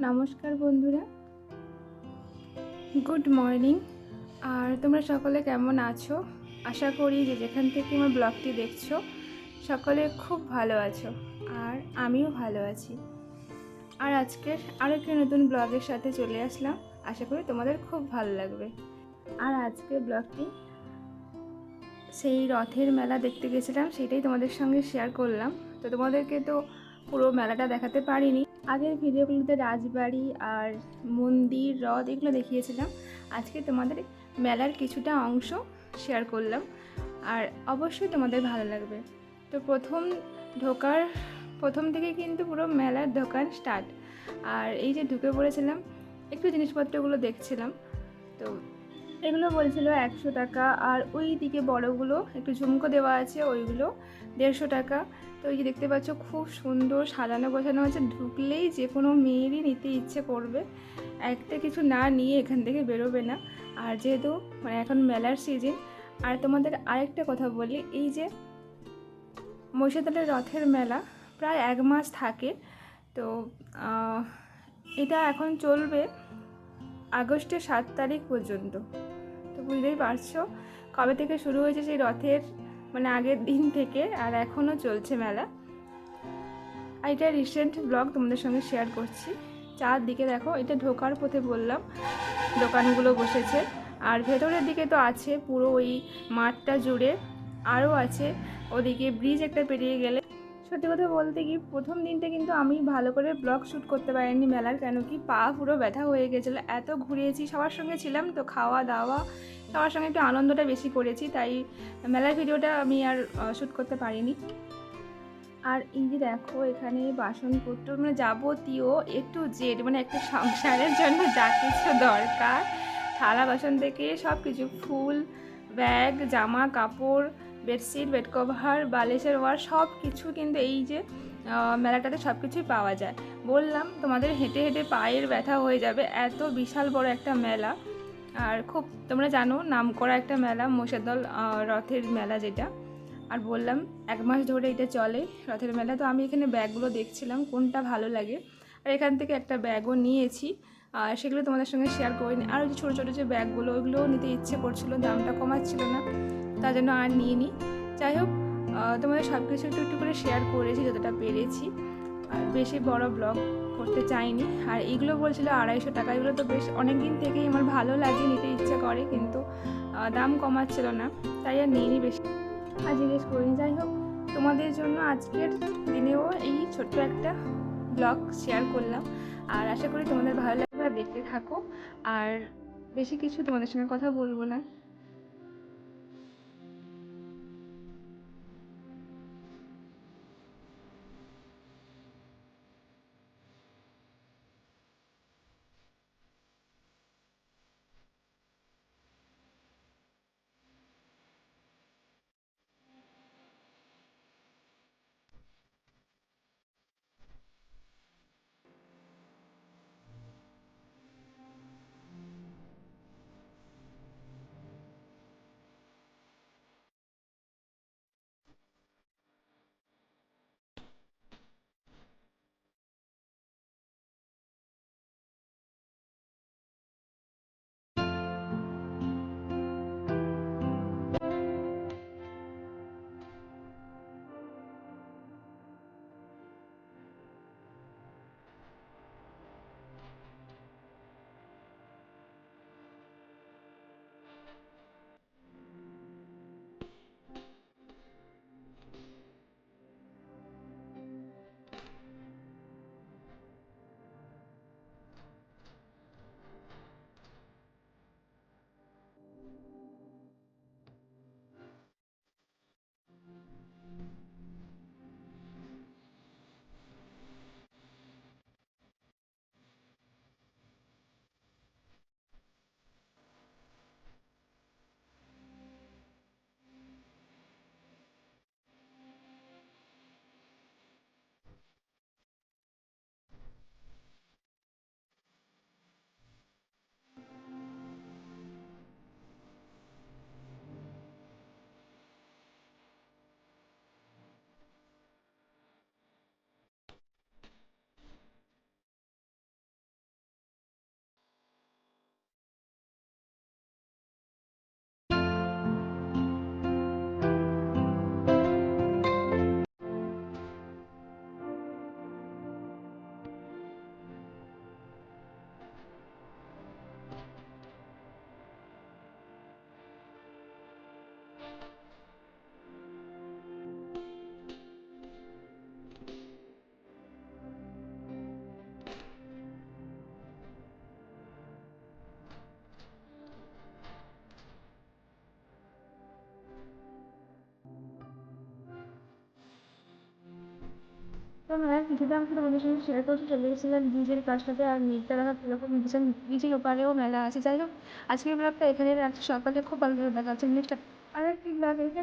নমস্কার বন্ধুরা। Good morning আর তোমরা সকলে কেমন আছো? আশা করি যে যেখান থেকে আমার ব্লগটি দেখছ, সকলে খুব ভালো আছো, আর আমিও ভালো আছি। আর আজকের আরও একটি নতুন ব্লগের সাথে চলে আসলাম। আশা করি তোমাদের খুব ভালো লাগবে। আর আজকের ব্লগটি সেই রথের মেলা দেখতে গেছিলাম, সেটাই তোমাদের সঙ্গে শেয়ার করলাম। তো তোমাদেরকে তো পুরো মেলাটা দেখাতে পারিনি। আগের ভিডিওগুলোতে রাজবাড়ি আর মন্দির, হ্রদ এগুলো দেখিয়েছিলাম। আজকে তোমাদের মেলার কিছুটা অংশ শেয়ার করলাম। আর অবশ্যই তোমাদের ভালো লাগবে। তো প্রথম ঢোকার, প্রথম থেকে কিন্তু পুরো মেলার দোকান স্টার্ট আর এই যে ঢুকে পড়েছিলাম, একটু জিনিসপত্রগুলো দেখছিলাম। তো এগুলো বলছিল একশো টাকা আর ওই দিকে বড়গুলো, একটু ঝুমকো দেওয়া আছে ওইগুলো দেড়শো টাকা। তো ওই যে দেখতে পাচ্ছ খুব সুন্দর সাজানো গোছানো আছে ঢুকলেই যে কোনো মেয়েরই নিতে ইচ্ছে করবে। একটা কিছু না নিয়ে এখান থেকে বেরোবে না। আর যেহেতু মানে এখন মেলার সিজন আর তোমাদের আরেকটা কথা বলি, এই যে মহিষাদলের রথের মেলা প্রায় এক মাস থাকে। তো এটা এখন চলবে আগস্টের সাত তারিখ পর্যন্ত। তো বুঝতেই পারছ। কবে থেকে শুরু হয়েছে সেই রথের মানে আগের দিন থেকে, আর এখনও চলছে মেলা। আর এটা রিসেন্ট ব্লগ তোমাদের সঙ্গে শেয়ার করছি। চারদিকে দেখো, এটা ঢোকার পথে বললাম, দোকানগুলো বসেছে। আর ভেতরের দিকে তো আছে পুরো ওই মাঠটা জুড়ে, আরও আছে। ওদিকে ব্রিজ একটা পেরিয়ে গেলে সত্যি কথা বলতে কি, প্রথম দিনটা কিন্তু আমি ভালো করে ব্লগ শ্যুট করতে পারিনি মেলার, কেন কি পা পুরো ব্যথা হয়ে গেছিল। এত ঘুরিয়েছি, সবার সঙ্গে ছিলাম তো খাওয়া দাওয়া, সবার সঙ্গে একটু আনন্দটা বেশি করেছি, তাই মেলার ভিডিওটা আমি আর শ্যুট করতে পারিনি। আর এই যে দেখো, এখানে বাসনপত্র মানে যাবতীয় একটু জেড মানে একটা সংসারের জন্য যা কিছু দরকার, থালা বাসন থেকে সব কিছু ফুল, ব্যাগ, জামা, কাপড় বেডশিট, বেড কভার, বালিশের ওয়ার সব কিছু কিন্তু এই যে মেলাটাতে সব কিছুই পাওয়া যায়। বললাম, তোমাদের হেঁটে হেঁটে পায়ের ব্যথা হয়ে যাবে। এত বিশাল বড় একটা মেলা। আর খুব, তোমরা জানো নাম করা একটা মেলা মোষেদল রথের মেলা যেটা। আর বললাম, এক মাস ধরে এটা চলে রথের মেলা। তো আমি এখানে ব্যাগগুলো দেখছিলাম, কোনটা ভালো লাগে। আর এখান থেকে একটা ব্যাগও নিয়েছি। আর সেগুলো তোমাদের সঙ্গে শেয়ার করিনি। আর যে ছোটো ছোটো যে ব্যাগগুলো, ওইগুলোও নিতে ইচ্ছে করছিল, দামটা কমাচ্ছিল না। তার জন্য আর নিয়ে নিই যাই হোক তোমাদের সব কিছু একটু একটু করে শেয়ার করেছি যতটা পেরেছি। আর বেশি বড় ব্লগ করতে চাইনি। আর এগুলো বলছিল আড়াইশো টাকা। এগুলো তো বেশ অনেক দিন থেকেই আমার ভালো লাগে, নিতে ইচ্ছা করে কিন্তু দাম কমাচ্ছিল না। তাই আর নিইনি বেশি। আর জিজ্ঞেস করিনি। যাই হোক তোমাদের জন্য আজকের দিনেও এই ছোট্ট একটা ব্লগ শেয়ার করলাম। আর আশা করি তোমাদের ভালো লাগবে। দেখতে থাকো। আর বেশি কিছু তোমাদের সঙ্গে কথা বলব না। মেলার কিছুটা আমি তোমাদের সঙ্গে শেয়ার করতে চলে গেছিলাম ব্রিজের কাছটাতে আর মেঘটা দেখা কীরকম ভীষণ ব্রিজের ওপারেও মেলা আছে যাই হোক আজকের ব্লগটা এখানে রাখছি সকালে খুব ভালো দেখা যাচ্ছে নেক্সট আর একটি ব্লগ এসে